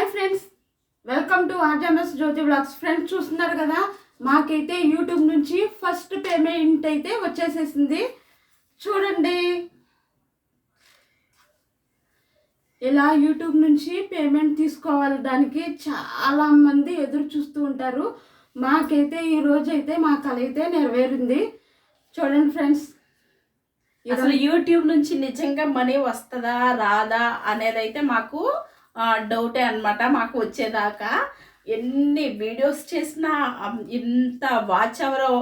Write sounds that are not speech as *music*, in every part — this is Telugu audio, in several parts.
హాయ్ ఫ్రెండ్స్ వెల్కమ్ టు ఆర్జామస్ జ్యోతి బ్లాగ్స్ ఫ్రెండ్స్ చూస్తున్నారు కదా మాకైతే యూట్యూబ్ నుంచి ఫస్ట్ పేమెంట్ అయితే వచ్చేసేసింది. చూడండి. ఇలా యూట్యూబ్ నుంచి పేమెంట్ తీసుకోవాలి దానికి చాలా మంది ఎదురు చూస్తూ ఉంటారు. మాకైతే ఈ అయితే మా కళ అయితే నెరవేరింది. చూడండి ఫ్రెండ్స్ అసలు యూట్యూబ్ నుంచి నిజంగా మనీ వస్తుందా రాదా అనేది అయితే మాకు డౌటే అనమాట మాకు వచ్చేదాకా ఎన్ని వీడియోస్ చేసినా ఇంత వాచ్ అవరో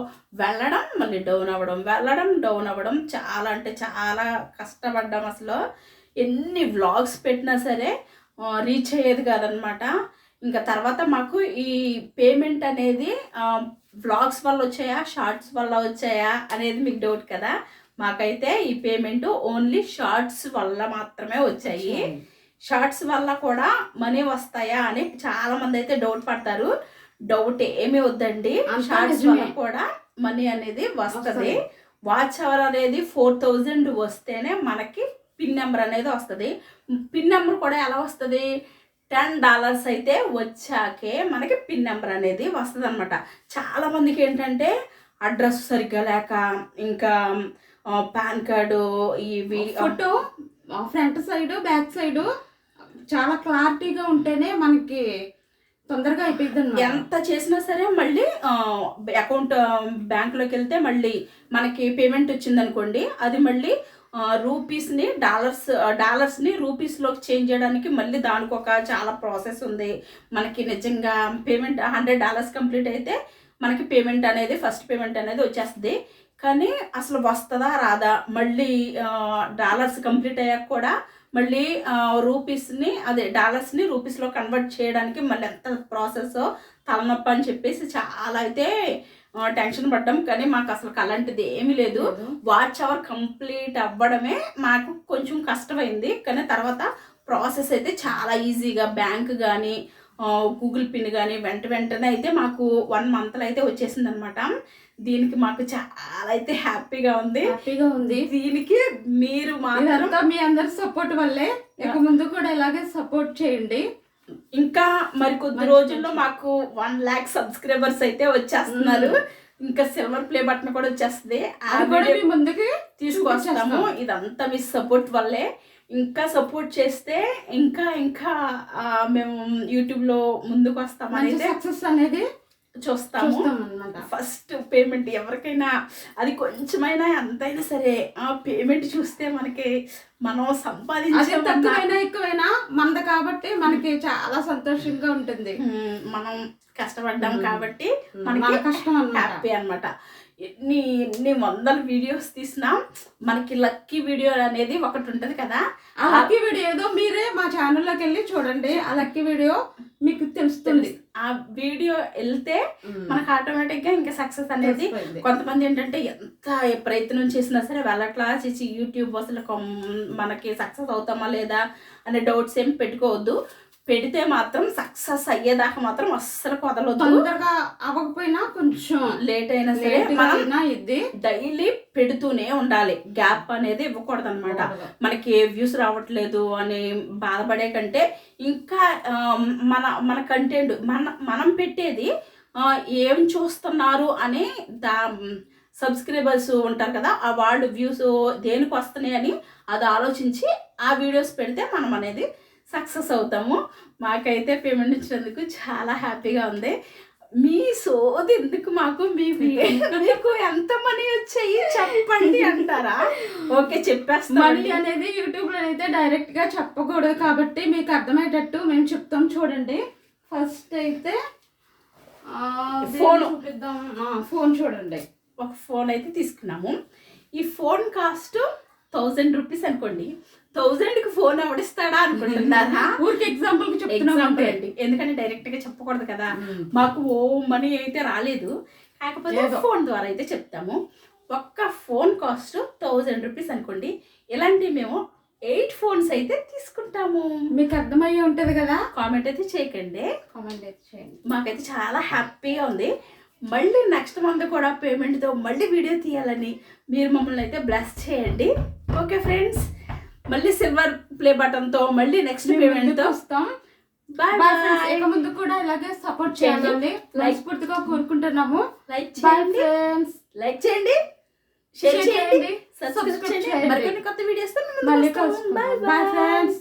వెళ్ళడం మళ్ళీ డౌన్ అవ్వడం వెళ్ళడం డౌన్ అవ్వడం చాలా అంటే చాలా కష్టపడ్డాం అసలు. ఎన్ని వ్లాగ్స్ పెట్టినా సరే రీచ్ అయ్యేది కాదనమాట ఇంకా తర్వాత మాకు ఈ పేమెంట్ అనేది వ్లాగ్స్ వల్ల వచ్చాయా షార్ట్స్ వల్ల వచ్చాయా అనేది మీకు డౌట్ కదా. మాకైతే ఈ పేమెంట్ ఓన్లీ షార్ట్స్ వల్ల మాత్రమే వచ్చాయి. షార్ట్స్ వల్ల కూడా మనీ వస్తాయా అని చాలా మంది అయితే డౌట్ పడతారు. డౌట్ ఏమీ వద్దండి. షార్ట్స్. వల్ల కూడా మనీ అనేది వస్తుంది. వస్తది. వాచ్ అవర్ అనేది ఫోర్ థౌజండ్ వస్తేనే మనకి పిన్ నెంబర్ అనేది వస్తుంది. పిన్ నెంబర్ కూడా ఎలా వస్తుంది? టెన్ డాలర్స్ అయితే వచ్చాకే మనకి పిన్ నెంబర్ అనేది వస్తుంది అనమాట చాలా మందికి ఏంటంటే అడ్రస్ సరిగ్గా లేక ఇంకా పాన్ కార్డు ఇవి photo front side back side చాలా క్లారిటీగా ఉంటేనే మనకి తొందరగా అయిపోయింది ఎంత చేసినా సరే మళ్ళీ అకౌంట్ బ్యాంక్లోకి వెళ్తే మళ్ళీ మనకి పేమెంట్ వచ్చిందనుకోండి అది మళ్ళీ రూపీస్ని డాలర్స్ డాలర్స్ని రూపీస్లోకి చేంజ్ చేయడానికి మళ్ళీ దానికి ఒక చాలా ప్రాసెస్ ఉంది. మనకి నిజంగా పేమెంట్ హండ్రెడ్ డాలర్స్ కంప్లీట్ అయితే మనకి పేమెంట్ అనేది ఫస్ట్ పేమెంట్ అనేది వచ్చేస్తుంది. కానీ అసలు వస్తుందా రాదా? మళ్ళీ డాలర్స్ కంప్లీట్ అయ్యాక కూడా మళ్ళీ రూపీస్ని అదే డాలర్స్ని రూపీస్లో కన్వర్ట్ చేయడానికి మళ్ళీ ఎంత ప్రాసెస్ తలనొప్పి అని చెప్పేసి చాలా అయితే టెన్షన్ పడ్డాం. కానీ మాకు అసలు అలాంటిది ఏమీ లేదు. వాచ్ అవర్ కంప్లీట్ అవ్వడమే మాకు కొంచెం కష్టమైంది. కానీ తర్వాత ప్రాసెస్ అయితే చాలా ఈజీగా బ్యాంక్ కానీ గూగుల్ పిన్ కానీ వెంట వెంటనే అయితే మాకు వన్ మంత్లో అయితే వచ్చేసింది అనమాట దీనికి మాకు చాలా అయితే హ్యాపీగా ఉంది. హ్యాపీగా ఉంది. దీనికి మీరు మాత్రం మీ అందరి సపోర్ట్ వల్లే. ఇక ముందు కూడా ఇలాగే సపోర్ట్ చేయండి. ఇంకా మరి కొద్ది రోజుల్లో. మాకు వన్ ల్యాక్ సబ్స్క్రైబర్స్ అయితే వచ్చేస్తున్నారు. ఇంకా సిల్వర్ ప్లే బటన్ కూడా వచ్చేస్తుంది. అది ముందుకి తీసుకొస్తాము. ఇదంతా మీ సపోర్ట్ వల్లే. ఇంకా సపోర్ట్ చేస్తే ఇంకా ఇంకా ఆ, మేము యూట్యూబ్లో ముందుకు వస్తామని సక్సెస్ అనేది చూస్తాము. చూస్తాం అనమాట ఫస్ట్ పేమెంట్ ఎవరికైనా అది కొంచెమైనా ఎంతైనా సరే ఆ పేమెంట్ చూస్తే మనకి మనం అది సంపాదించే తక్కువైనా ఎక్కువైనా మనది కాబట్టి మనకి చాలా సంతోషంగా ఉంటుంది. మనం కష్టపడ్డాం. కాబట్టి మన మనకి కష్టం హ్యాపీ అన్నమాట. ఎన్ని ఎన్ని వందల వీడియోస్ తీసినా మనకి లక్కీ వీడియో అనేది ఒకటి ఉంటుంది కదా. ఆ లక్కీ వీడియో ఏదో మీరే మా ఛానల్లోకి వెళ్ళి చూడండి. ఆ లక్కీ వీడియో మీకు తెలుస్తుంది. ఆ వీడియో వెళ్తే మనకు ఆటోమేటిక్గా ఇంకా సక్సెస్ అనేది. కొంతమంది ఏంటంటే ఎంత ప్రయత్నం చేసినా సరే వెళ్ళట్లా చేసి యూట్యూబ్ అసలు మనకి సక్సెస్ అవుతామా లేదా అనే డౌట్స్ ఏం పెట్టుకోవద్దు పెడితే మాత్రం సక్సెస్ అయ్యేదాకా మాత్రం అస్సలు కొదలొద్దు తొందరగా అవ్వకపోయినా కొంచెం లేట్ అయినా సరే మనం ఇది డైలీ పెడుతూనే ఉండాలి. గ్యాప్ అనేది ఇవ్వకూడదు. అనమాట మనకి వ్యూస్ రావట్లేదు అని బాధపడే కంటే ఇంకా మన మన కంటెంట్ మన మనం పెట్టేది ఏం చూస్తున్నారు అని దా సబ్స్క్రైబర్స్ ఉంటారు కదా ఆ వాళ్ళు వ్యూస్ దేనికి వస్తున్నాయి అని అది ఆలోచించి ఆ వీడియోస్ పెడితే మనం అనేది సక్సెస్ అవుతాము. మాకైతే పేమెంట్ ఇచ్చినందుకు చాలా హ్యాపీగా ఉంది. మీ సోది ఎందుకు మాకు? మీ మీకు ఎంత మనీ వచ్చాయి? చెప్పండి అంటారా? ఓకే మనీ చెప్పేస్తామండి అనేది యూట్యూబ్లో అయితే డైరెక్ట్గా చెప్పకూడదు కాబట్టి మీకు అర్థమయ్యేటట్టు మేము చెప్తాం చూడండి. ఫస్ట్ అయితే ఫోన్. చూపిద్దాం? ఫోన్ చూడండి. ఒక ఫోన్ అయితే తీసుకున్నాము. ఈ ఫోన్ కాస్ట్ థౌజండ్ రూపీస్ అనుకోండి. థౌజండ్కి ఫోన్ ఎవడిస్తాడా అనుకుంటున్నారా? *laughs* ఊరికి ఎగ్జాంపుల్కి చెప్తున్నాం ఎందుకంటే డైరెక్ట్గా చెప్పకూడదు కదా. మాకు ఓ మనీ అయితే రాలేదు. కాకపోతే. ఫోన్ ద్వారా అయితే చెప్తాము. ఒక్క ఫోన్ కాస్ట్ థౌజండ్ రూపీస్ అనుకోండి. ఇలాంటి మేము ఎయిట్ ఫోన్స్ అయితే తీసుకుంటాము. మీకు అర్థమయ్యే ఉంటది కదా? కామెంట్ అయితే చేయకండి. కామెంట్ అయితే చేయండి. మాకైతే చాలా హ్యాపీగా ఉంది. మళ్ళీ నెక్స్ట్ మంత్ కూడా పేమెంట్తో మళ్ళీ వీడియో తీయాలని మీరు మమ్మల్ని అయితే బ్లెస్ చేయండి. ఓకే ఫ్రెండ్స్ మళ్ళీ సిల్వర్ ప్లే బటన్తో మళ్ళీ నెక్స్ట్ పేమెంట్తో వస్తాం. బాయ్ బాయ్ బాయ్ ముందు కూడా ఇలాగే సపోర్ట్ చేయండి. చేయాలని మనస్ఫూర్తిగా కోరుకుంటున్నాము. లైక్ బాయ్ చేయండి. ఫ్రెండ్స్ లైక్ చేయండి. షేర్ చేయండి. సబ్స్క్రైబ్ చేయండి. మరికొన్ని కొత్త వీడియోస్ మళ్ళీ కలుసుకుందాం. Bye friends